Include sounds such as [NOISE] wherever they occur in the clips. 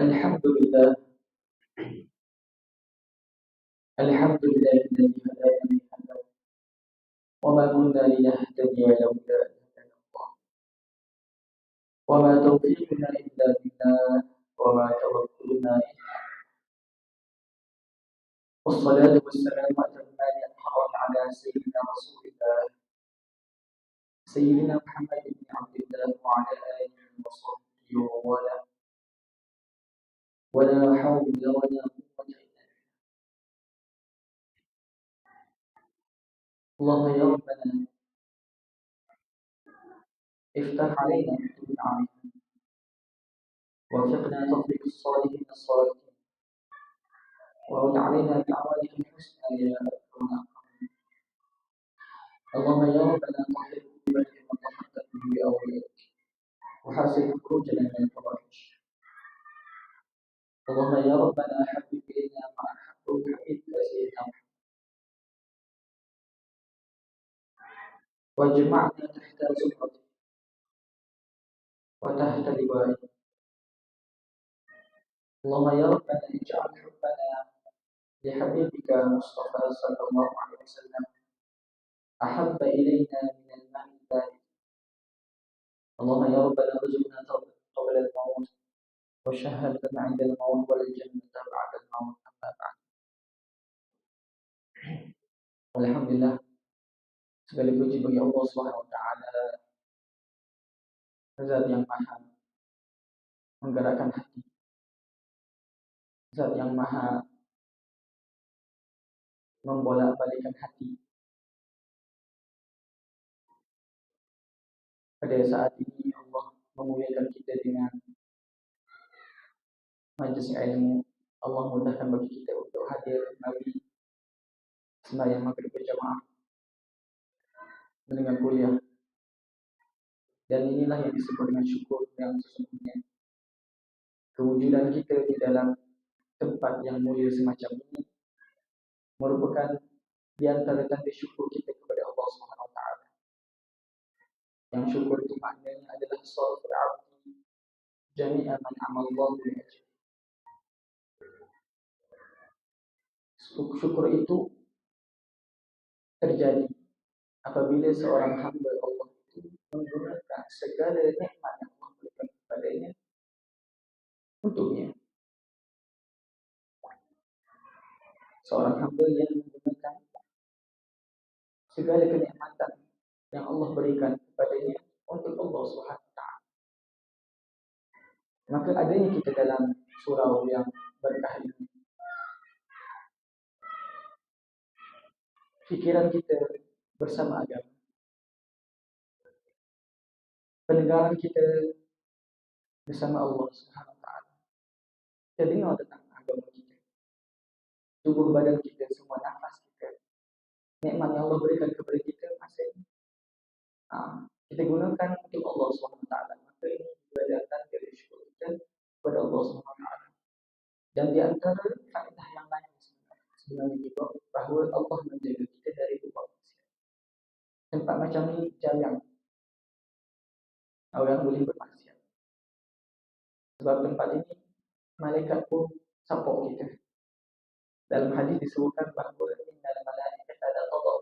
الحمد لله. الحمد لله الذي هدانا لهذا وما كنا لنهتدي لولا أن هدانا الله. وما توفيقنا إلا بالله وما توكلنا إلا والصلاة والسلام أتمان أطهران على سيدنا رسول الله. سيدنا محمد بن عبد الله وعلى آله وصحبه ومن ولا حول ولا قوة إلا بالله. اللهم يا ربنا افتح علينا فتوح علينا وفقنا تطبيق الصالحين الصالحين. ورد علينا بأعمالك الحسنى يا الأكرمين. اللهم يا ربنا طهر قلوبنا كما طهرت به أوليائك وحاسب خروجنا من الفواحش. اللهم يا ربنا حبب إلينا ما أحب حبيبك سيدنا محمد واجمعنا تحت زمرته وتحت لوائه اللهم يا ربنا اجعل حبنا لحبيبك مصطفى صلى الله عليه وسلم أحب إلينا من الماء البارد. اللهم يا ربنا ارزقنا قبل الموت وشهادة عند الموت والجنة بعد الموت أما بعد الحمد لله segala puji bagi Allah Subhanahu wa taala zat yang maha menggerakkan hati zat yang maha membolak-balikkan hati pada saat ini Allah memuliakan kita dengan majlis ilmu Allah mudahkan bagi kita untuk hadir Nabi sembahyang maghrib berjamaah mendengar kuliah dan inilah yang disebut dengan syukur yang sesungguhnya kewujudan kita di dalam tempat yang mulia semacam ini merupakan di antara tanda syukur kita kepada Allah Subhanahu Wa Taala. Yang syukur itu maknanya adalah sabr abdi jami'a man amallahu bi. Syukur itu terjadi apabila seorang hamba Allah itu menggunakan segala nikmat yang Allah berikan kepadanya untuknya. Seorang hamba yang menggunakan segala kenikmatan yang Allah berikan kepadanya untuk Allah Taala. Maka adanya kita dalam surau yang berkah ini fikiran kita bersama agama. Pendengaran kita bersama Allah Subhanahu wa taala. Kita dengar tentang agama kita. Tubuh badan kita, semua nafas kita. Nikmat yang Allah berikan kepada kita masih ha, kita gunakan untuk Allah Subhanahu wa taala. Maka ini juga datang dari syukur kita kepada Allah Subhanahu wa taala. Dan di antara faedah sebenarnya juga bahawa Allah menjaga kita dari dua tempat macam ni jarang orang boleh bermaksiat. Sebab tempat ini malaikat pun support kita. Dalam hadis disebutkan bahawa innal malaikat ada qada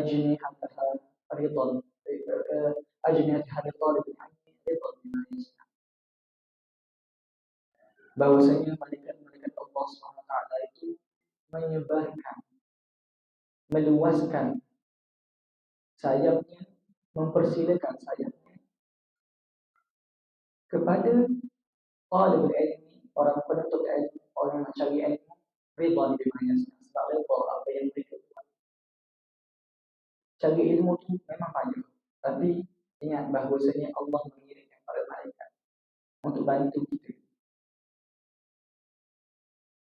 ajni hatta faridan ajni hatta talib al-hayy ridan bima yasna. Bahwasanya malaikat-malaikat Allah SWT menyebarkan meluaskan sayapnya mempersilakan sayapnya. Kepada talib ilmi orang penuntut ilmu orang yang cari ilmu ridwan bima yasna sebab redha apa yang mereka buat. Cari ilmu tu memang banyak tapi ingat bahawasanya Allah mengirimkan para malaikat untuk bantu kita.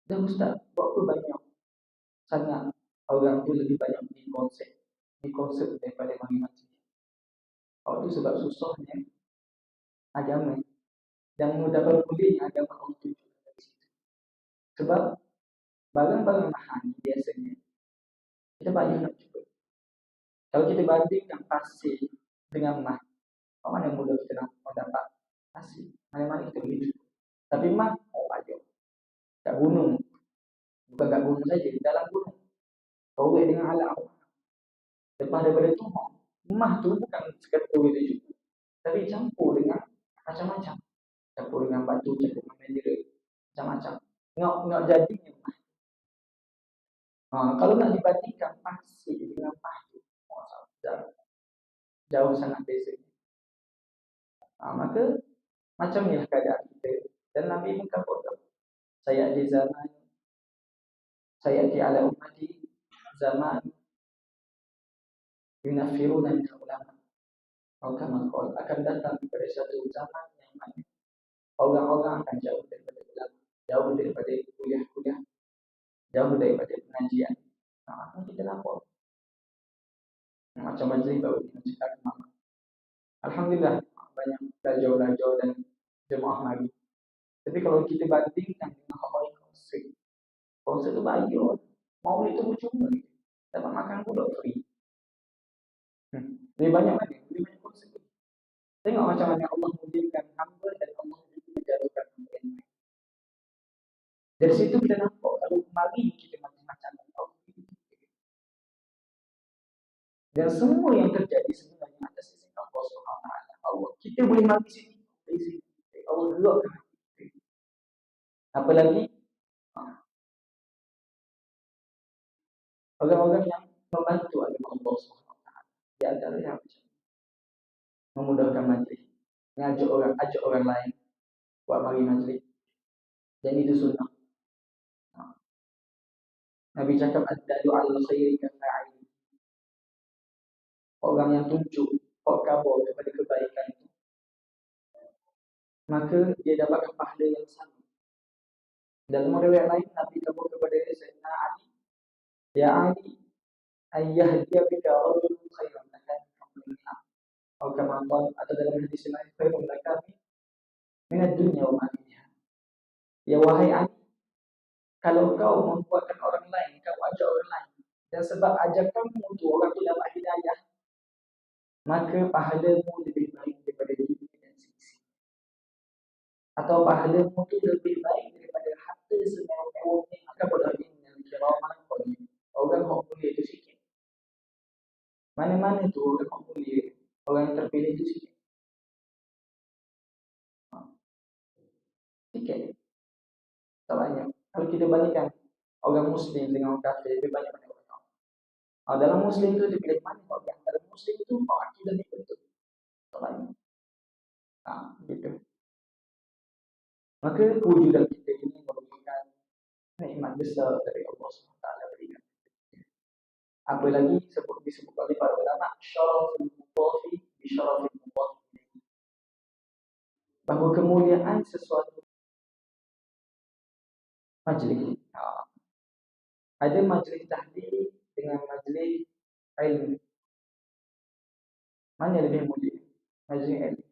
Dan ustaz berapa banyak sangat orang tu lebih banyak di konsep di konsep daripada mati-mati. Kalau itu sebab susahnya agama dan mendapat pulihnya agama situ. Sebab barang-barang mahal biasanya kita banyak nak cuba. Kalau kita bandingkan pasir dengan mah, apa mana mudah kita nak dapat pasir? Mana-mana kita boleh cuba. Tapi mah, oh aja. Kat gunung. Bukan kat gunung saja, dalam gunung. Kau dengan Allah. Lepas daripada tu, mah tu bukan sekata itu juga. Tapi campur dengan macam-macam. Campur dengan batu, campur dengan mineral. Macam-macam. Ngok, ngok jadinya mah. Ha, kalau nak dibandingkan pasir dengan mah tu, jauh, sangat beza. Ha, maka macam inilah keadaan kita. Dan Nabi kata, saya di zaman, saya di ala umati, zaman yunafiruna min ulama. Maka makul akan datang kepada satu zaman yang mana orang-orang akan jauh daripada ulama, jauh daripada kuliah-kuliah, jauh daripada pengajian. Nah, kita lapor. Macam majlis baru kita cakap Alhamdulillah, banyak belajar-belajar dan jemaah lagi. Tapi kalau kita bandingkan dengan konsep, konsep itu baik. Mau itu cuma dapat makan pula free. Hmm. Lebih banyak mana? Lebih banyak konsep. Tengok macam mana Allah muliakan hamba dan Allah juga menjadikan hamba yang lain. Dari situ kita nampak kalau mari kita macam-macam Allah. Dan semua yang terjadi sebenarnya atas izin Allah Subhanahu Allah. Kita boleh mati sini. Allah gerakkan hati Apa lagi? Orang-orang yang membantu agama Allah SWT. Di antara yang macam memudahkan majlis. Ngajak orang, ajak orang lain buat mari majlis. Dan itu sunnah. Ha. Nabi cakap ad-dalu al-khairi kafa'ili. Orang yang tunjuk Kau kabar kepada kebaikan itu Maka dia dapat pahala yang sama Dalam riwayat lain Nabi kabar kepada dia Sayyidina Ali Ya Ali Ayah dia bika Rajul khairan Akan kamu Atau kama Atau dalam hadis lain Khairun lakami Minat dunia wa ma'amiyah Ya wahai Ali Kalau kau membuatkan orang lain Kau ajak orang lain Dan sebab ajakanmu itu Orang itu dapat hidayah maka pahalamu lebih baik daripada dunia dan sisi. Atau pahalamu itu lebih baik daripada harta semewah-mewah ni maka berlari dengan kiraman kali. Orang yang mulia itu sikit. Mana-mana tu orang yang mulia, orang terpilih itu sikit. Ha. Sikit. Tak banyak. Kalau kita bandingkan orang Muslim dengan orang kafir, lebih banyak mana orang kafir. Ha, dalam Muslim itu dipilih mana orang yang muslim itu bawa akidah ni betul. Soalannya. Ha, gitu. Maka kewujudan kita ini merupakan nikmat besar dari. Apa lagi sebut disebut oleh para ulama syaraful mutafi bi syarafil mutafi. Bahawa kemuliaan sesuatu majlis. Ha. Ada majlis tahdid dengan majlis ilmu. Mana lebih mulia? Majlis ilmu.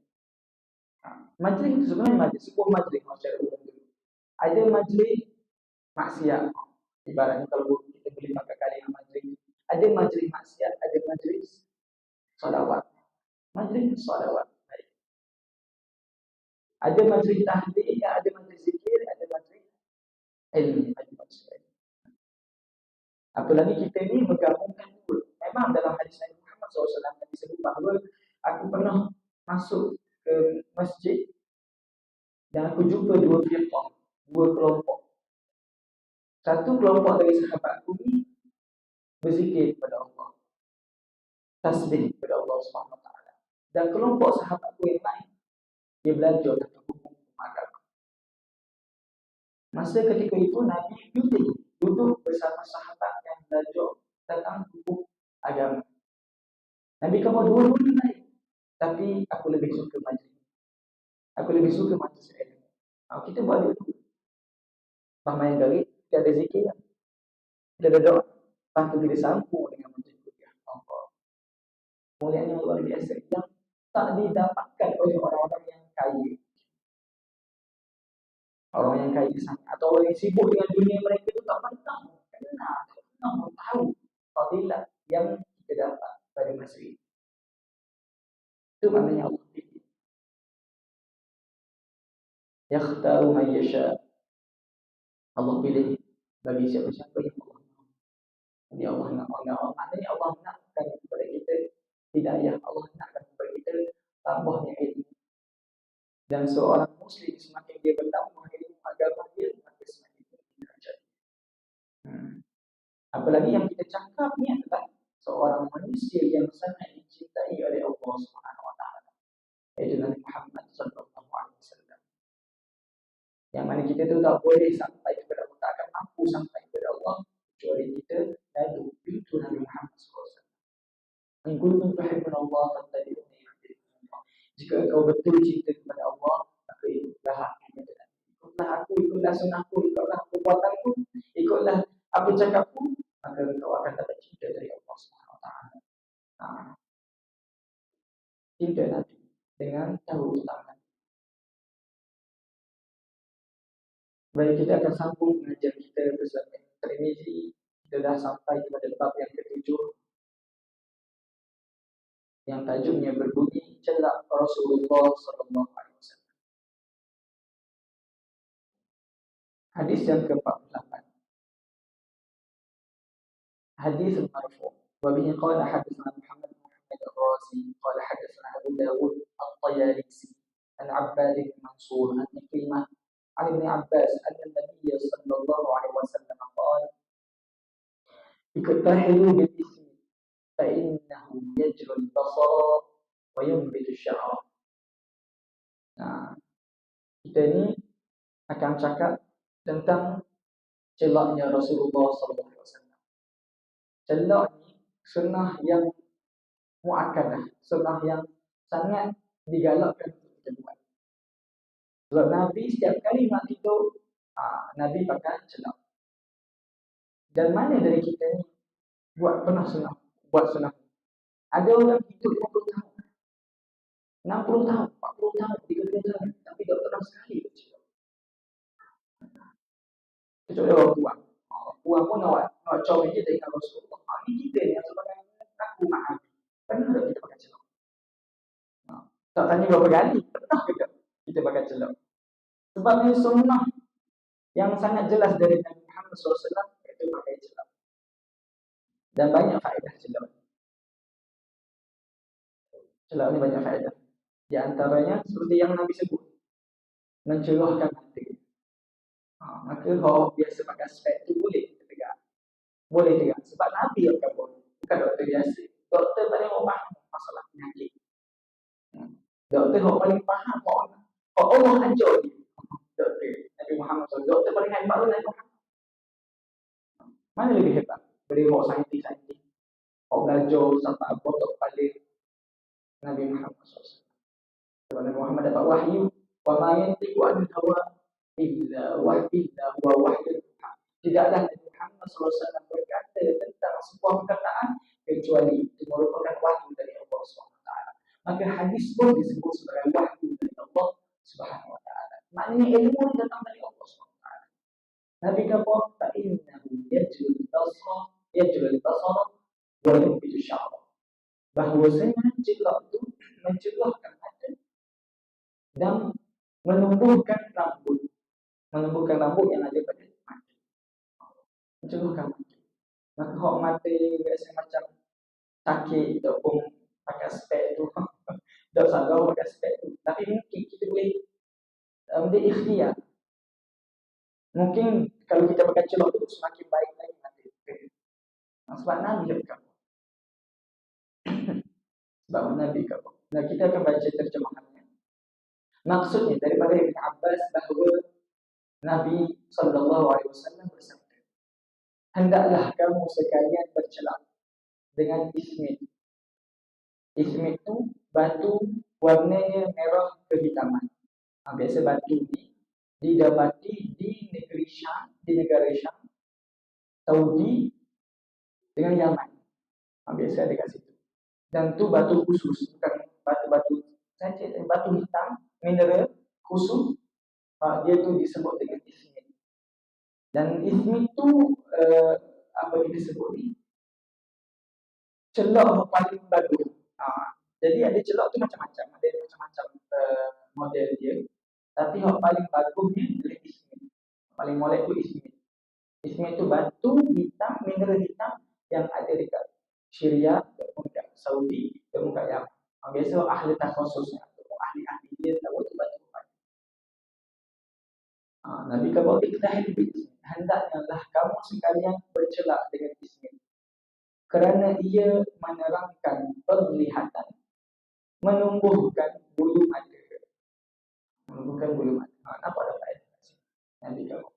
Ha. Majlis itu sebenarnya majlis. Sebuah majlis masyarakat Ada majlis maksiat. Ibaratnya kalau kita boleh pakai kalimah majlis. Ada majlis maksiat, ada majlis salawat. Majlis salawat. Ada majlis tahdid, ada majlis zikir, ada majlis ilmu. Ada majlis. Apalagi kita ni menggabungkan dua. Memang dalam hadis Nabi SAW Nabi sebut bahawa aku pernah masuk ke masjid dan aku jumpa dua firqah, dua kelompok. Satu kelompok dari sahabatku ni berzikir kepada Allah. Tasbih kepada Allah SWT. Dan kelompok sahabatku yang lain dia belajar tentang hukum agama. Masa ketika itu Nabi pilih duduk bersama sahabat yang belajar tentang hukum agama. Nabi kamu dua-dua baik. Tapi aku lebih suka majlis. Aku lebih suka majlis ilmu. Ha, kita buat dulu. Mama yang dari, kita ada zikir. Kita ada doa. Lepas tu kita sambung dengan kuliah. Allah. Mulianya luar biasa. Yang tak didapatkan oleh orang-orang yang kaya. Orang yang kaya sangat. Atau orang yang sibuk dengan dunia mereka itu tak pernah. Kenal. Tak pernah tahu. Fadilah yang kita dapat pada masa itu. Itu maknanya Allah pilih. Yakhtaru man yasha. Allah pilih bagi siapa-siapa yang Allah. Jadi Allah nak Allah. Maknanya Allah nakkan kepada kita hidayah. Allah nakkan kepada kita tambahnya ilmu. Dan seorang Muslim semakin dia bertambah ilmu agama dia, maka semakin tinggi derajat. Hmm. Apalagi yang kita cakap ni adalah seorang manusia yang sangat dicintai oleh Allah Subhanahu Wa Taala. Itu Nabi Muhammad Sallallahu Alaihi Wasallam. Yang mana kita tu tak boleh sampai kepada tak akan mampu sampai kepada Allah kecuali kita lalu itu Nabi Muhammad Sallallahu Alaihi Wasallam. In kuntum tuhibbun Allah fattabi'uni jika kau betul cinta kepada Allah, maka ikutlah aku. Ikutlah aku, ikutlah sunnahku, ikutlah perbuatanku, ikutlah apa cakapku, maka kau akan dapat cinta dari Allah Subhanahu Taala. Cinta Nabi dengan tahu tentang Baik, kita akan sambung mengajar kita bersama Trimisi Kita dah sampai kepada bab yang ketujuh yang tajuknya berbunyi celak Rasulullah sallallahu alaihi wasallam. Hadis yang ke-48. Hadis marfu. Wa bihi qala hadatsana Muhammad bin Muhammad al-Razi qala hadatsana Abu Dawud al-Tayalisi an Abbad bin Mansur an Ikrimah عن ابن عباس أن النبي صلى الله عليه وسلم قال Iqtahiru bil ismi fa يفتحوا بالاسم فإنه wa yumbitu وينبت Nah, Kita ni akan cakap tentang celaknya Rasulullah sallallahu alaihi wasallam. Celak ni sunnah yang muakkadah, sunnah yang sangat digalakkan untuk kita buat. Sebab Nabi setiap kali mak itu, ah, Nabi pakai celak. Dan mana dari kita ni buat pernah sunnah buat sunnah. Ada orang hidup 50 tahun. 60 tahun, 40 tahun, 30 tahun. Tapi tak pernah sekali bercakap. Kecuali orang tua. Orang pun nak nak coba je dengan Rasulullah. Ini kita ni yang sebenarnya aku maaf. Pernah tak kita pakai celok? Tak tanya berapa kali. Pernah ke tak kita pakai celok? Sebab ini sunnah yang sangat jelas dari Nabi Muhammad SAW dan banyak faedah celak. Celak ni banyak faedah. Di antaranya seperti yang Nabi sebut, mencerahkan hati. Ha, maka kalau biasa pakai spek tu boleh tegak. Boleh tegak. Sebab Nabi yang akan buat. Bukan doktor biasa. Doktor paling faham masalah penyakit. Hmm. Doktor yang paling faham orang. Oh, Allah ajar dia. Doktor Nabi Muhammad. Doktor paling hebat Nabi Muhammad. Mana lebih hebat? Boleh bawa saintis-saintis. Bawa belajar sampai apa untuk balik Nabi Muhammad SAW. Sebab Nabi Muhammad dapat wahyu. Wa ma yantiqu an hawa illa wahyu illa huwa wahyu. Tidaklah Nabi Muhammad SAW berkata tentang sebuah perkataan kecuali itu merupakan wahyu dari Allah SWT. Maka hadis pun disebut sebagai wahyu dari Allah Wa Taala. Maknanya ilmu datang dari Allah SWT. Nabi kata, "Fa'innahu yajul basra yajul basar wa yubitu sya'ra. Bahwasanya celak itu mencegahkan mata dan menumbuhkan rambut. Menumbuhkan rambut yang ada pada mata. Mencegahkan mata. Maka hak mata biasa macam sakit ataupun pakai spek tu. [LAUGHS] Tak salah pakai spek tu. Tapi mungkin kita boleh um, dia ikhtiar. Mungkin kalau kita pakai celok tu semakin baik. Sebab Nabi dia berkata. [COUGHS] Sebab Nabi kata. Nah, kita akan baca terjemahannya. Maksudnya daripada Ibn Abbas bahawa Nabi Wasallam bersabda, hendaklah kamu sekalian bercelak dengan ismit. Ismit itu batu warnanya merah kehitaman. Ha, biasa batu ni didapati di negeri Syam, di negara Syam, Saudi dengan Yaman. Ha, biasa ada kat situ. Dan tu batu khusus, bukan batu-batu saja, batu hitam, mineral khusus. Ha, dia tu disebut dengan ismit. Dan ismit tu uh, apa kita sebut ni? Celok paling bagus. Ha, jadi ada celok tu macam-macam, ada macam-macam uh, model dia. Tapi yang paling bagusnya adalah ismi. Paling molek tu ismi. Ismi tu batu hitam, mineral hitam yang ada dekat Syria, dekat Saudi, dekat yang biasa ahli takhususnya, ahli-ahli dia tahu tu batu Ha, Nabi kata ikhtahil bi hendaknya lah kamu sekalian bercelak dengan ismi kerana ia menerangkan penglihatan menumbuhkan bulu mata menumbuhkan bulu mata ha, apa ada faedah Nabi kata.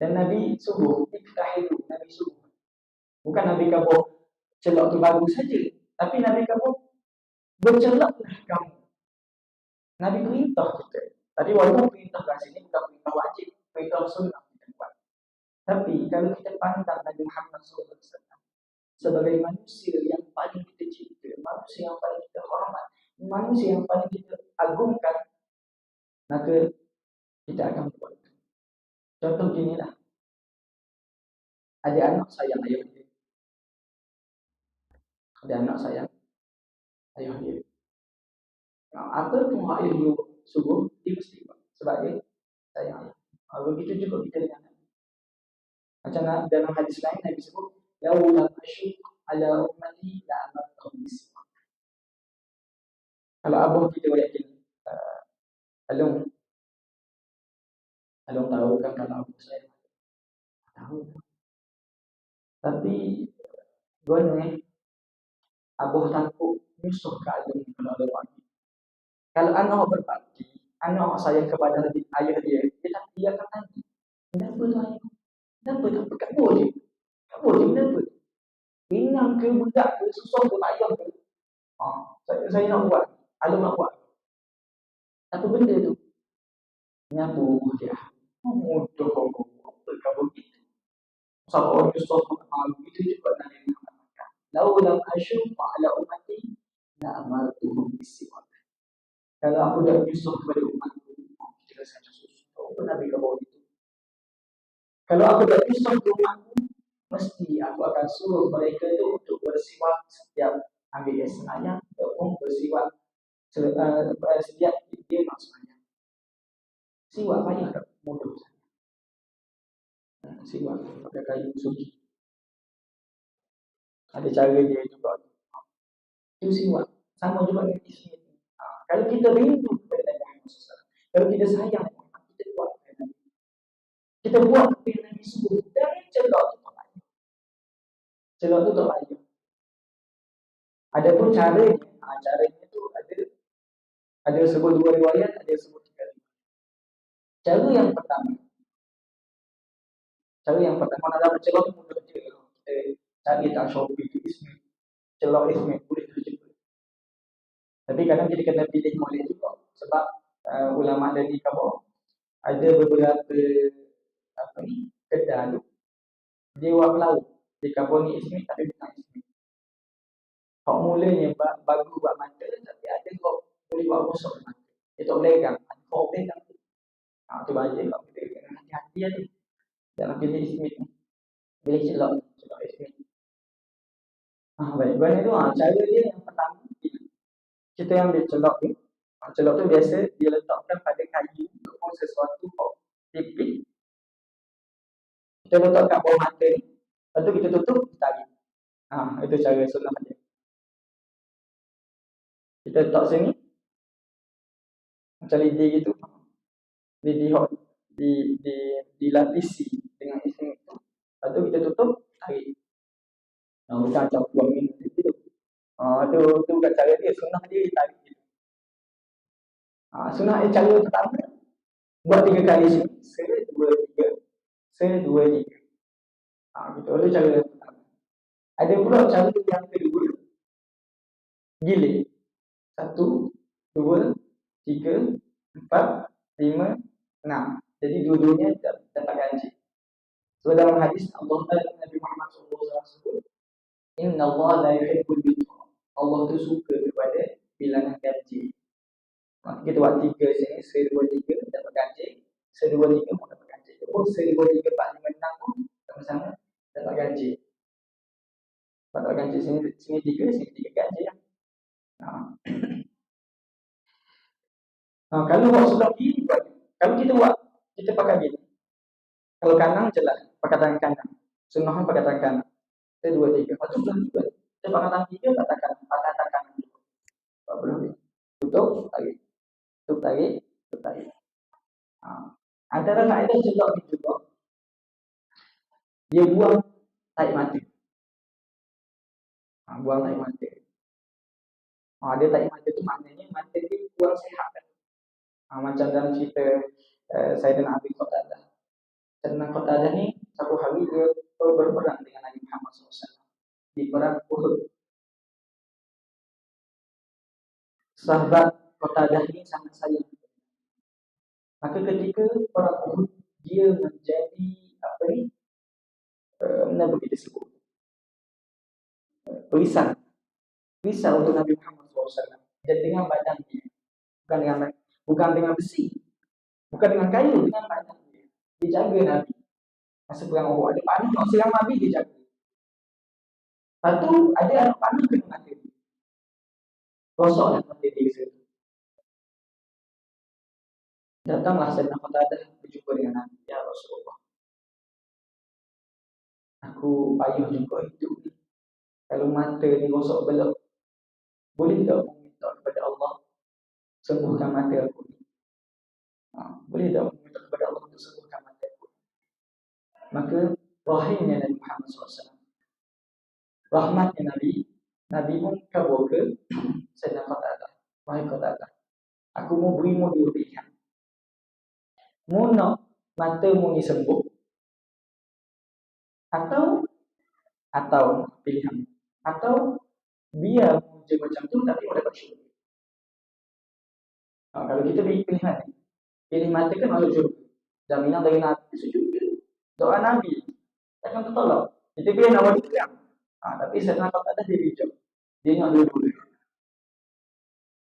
Dan Nabi Nabi suruh bukan Nabi kata celak tu bagus saja tapi Nabi kata bercelaklah kamu Nabi perintah kita Tadi walaupun perintah kat sini bukan perintah wajib, perintah sunnah kita buat. Tapi kalau kita pandang Nabi Muhammad SAW sebagai manusia yang paling kita cinta, manusia yang paling kita hormat, manusia yang paling kita agungkan, maka kita akan buat. Contoh gini lah. Ada anak sayang ayah dia. Ada anak sayang ayah dia. Nah, apa tu ayah dia subuh dia mesti buat sebab dia sayang. Ha, begitu juga kita dengan Nabi. Macam dalam hadis lain Nabi sebut la la asyuk ala ummati la amartum bisma. Kalau abah kita yakin uh, Alung Alung tahu kan kalau abah saya tahu tapi gue ni abah takut musuh kalau ada wanita kalau anak berbakti, anak sayang kepada ayah dia, dia tak dia akan tanya, kenapa tu ayah? Kenapa tak pekat boleh? Tak boleh, kenapa? Inang ke budak ke, susah ke ayah ke? Ha, saya, saya nak buat, Alam nak buat. Apa benda tu? Nyabu dia. Mudah apa kau begitu? Siapa orang susah malu itu juga Nabi Muhammad. Laulam asyufa ala umati la amartuhum bisiwak. Kalau aku dah menyusuh kepada umat kita rasa macam susu. Kau pun Nabi kau itu. Kalau aku dah menyusuh ke umatku, mesti aku akan suruh mereka itu untuk bersiwak setiap ambil yang senaya ataupun bersiwak uh, setiap dia nak semuanya. Siwak banyak tak mudah saja. Siwak pakai kayu suci. Ada cara dia juga. Itu siwak. Sama juga dengan ismi kalau kita rindu kepada Nabi Muhammad kalau kita sayang kita buat Kita buat yang Nabi suruh. Jangan celak tu tak payah. Celak tu tak payah. Ada pun cara ha, caranya tu ada ada sebut dua riwayat, ada sebut tiga riwayat. Cara yang pertama, cara yang pertama dalam celak tu mudah. Kita cari tak Shopee tu ismi, celak ismi boleh tapi kadang kita kena pilih molek juga sebab uh, ulama dari kamu ada beberapa apa ni kedai tu dia buat lauk di kabur ni ismi tapi bukan ismi. Kau mulanya bagus buat mata tapi ada kau boleh buat rosak mata. Dia tak boleh kan. Kau boleh kan. Ha, tu baca kau kena hati-hati lah tu. Jangan pilih ismi tu. Pilih celok. Celok ismi. Ha, baik. Bagaimana tu? Ha, cara dia yang pertama kita yang ambil celok ni ha, celok tu biasa dia letakkan pada kayu ataupun sesuatu kok kita letak kat bawah mata ni lepas tu kita tutup kita tarik. Ha, itu cara sunnah dia. Kita letak sini. Macam lidi gitu. Lidi hot di, di, dilapisi dengan isi itu. Lepas tu kita tutup tarik ha, macam buang minum Ah tu tu bukan cara dia, sunnah dia tarik gitu. Ah sunnah dia cara pertama buat tiga kali sini, se dua tiga, se dua tiga. Ah gitu, itu cara pertama. Ada pula cara yang kedua, gilir. Satu, dua, tiga, empat, lima, enam. Jadi dua-duanya dapat ganji. So dalam hadis Allah Nabi Muhammad SAW Inna Allah la yuhibbul bid'ah Allah tu suka kepada bilangan ganjil. Maka kita buat tiga sini, seribu tiga dapat ganjil, seribu tiga pun dapat ganjil. Oh, seribu tiga empat lima enam pun sama-sama dapat ganjil. Dapat ganjil sini, sini tiga, sini tiga ganjil. Nah. [COUGHS] Ha, kalau buat sebelah kiri. Kalau kita buat kita pakai gini. Kalau kanan jelas pakai tangan kanan. Sunnah pakai tangan kanan. Kita dua tiga. Lepas tu belah tiga. Kita pakai tangan tiga pakai tangan pakai tangan kanan. Tak boleh. Tutup tarik. Tutup tarik. Tutup tarik. Ha. Antara kaedah jelak ni juga dia buang tarik mata. Ha, buang tarik mata. Ha, dia tarik mata tu maknanya mata dia buang sehat kan. Ha, macam dalam cerita uh, Sayyidina Abi Qatadah. Sayyidina Qatadah ni satu hari dia berperang dengan Nabi Muhammad SAW di perang Uhud. Sahabat Qatadah ni sangat sayang. Maka ketika perang Uhud dia menjadi apa ni? Uh, mana kita sebut? Uh, perisai. Perisai untuk Nabi Muhammad SAW. Dan dengan badan dia. Bukan dengan Bukan dengan besi. Bukan dengan kayu, dengan panah. Dia jaga Nabi. Masa perang Uhud ada panah nak serang Nabi, dia jaga. Lepas tu, ada anak panah kena mati. Rosoklah mati dia situ. Datanglah saya nak kata berjumpa dengan Nabi. Ya Rasulullah. Aku payah jumpa itu. Kalau mata ni rosok belok, boleh tak aku minta kepada Allah sembuhkan mata aku. Ha, boleh tak minta kepada Allah untuk sembuhkan? Maka rahimnya Nabi Muhammad SAW. Rahmatnya Nabi, Nabi pun kabur ke [CLEARS THROAT] nak kata Wahai kata Aku mau berimu dua pilihan. Mu nak matamu ni sembuh atau atau pilihan atau biar mu macam tu tapi mu dapat syurga. Ha, kalau kita pilih pilihan pilih mata kan masuk syurga. Jaminan dari Nabi syurga. Doa Nabi. Takkan tertolak. Kita pilih nak terang. Ha, tapi saya nak kata dia bijak. Dia nak dua-dua.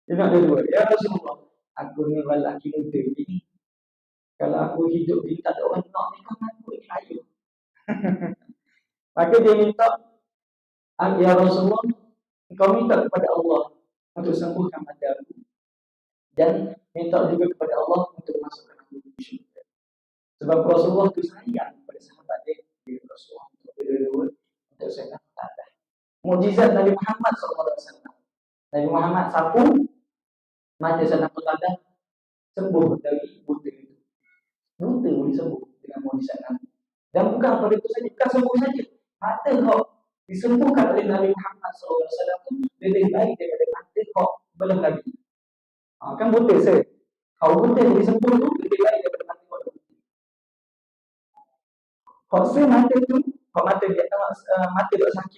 Dia nak dua-dua. Ya Rasulullah. Aku ni lelaki muda ni. Kalau aku hidup ni tak ada orang nak ni kan aku ni kaya. [LAUGHS] Maka dia minta. Ya Rasulullah. Kau minta kepada Allah untuk sembuhkan mata aku dan minta juga kepada Allah untuk masukkan aku ke syurga. Sebab Rasulullah itu sayang kepada Rasulullah untuk berdua untuk saya kata. Mujizat Nabi Muhammad SAW. Nabi Muhammad sapu mata sana kata sembuh dari buta itu. Buta boleh sembuh dengan mujizat Nabi. Dan bukan pada itu saja, bukan sembuh saja. Mata kau disembuhkan oleh Nabi Muhammad SAW itu lebih baik daripada mata kau belum lagi. Ha, kan buta saya. Kalau buta yang disempur tu, lebih baik daripada mati Kalau saya mata tu, kalau mata dia, uh, mata dia sakit,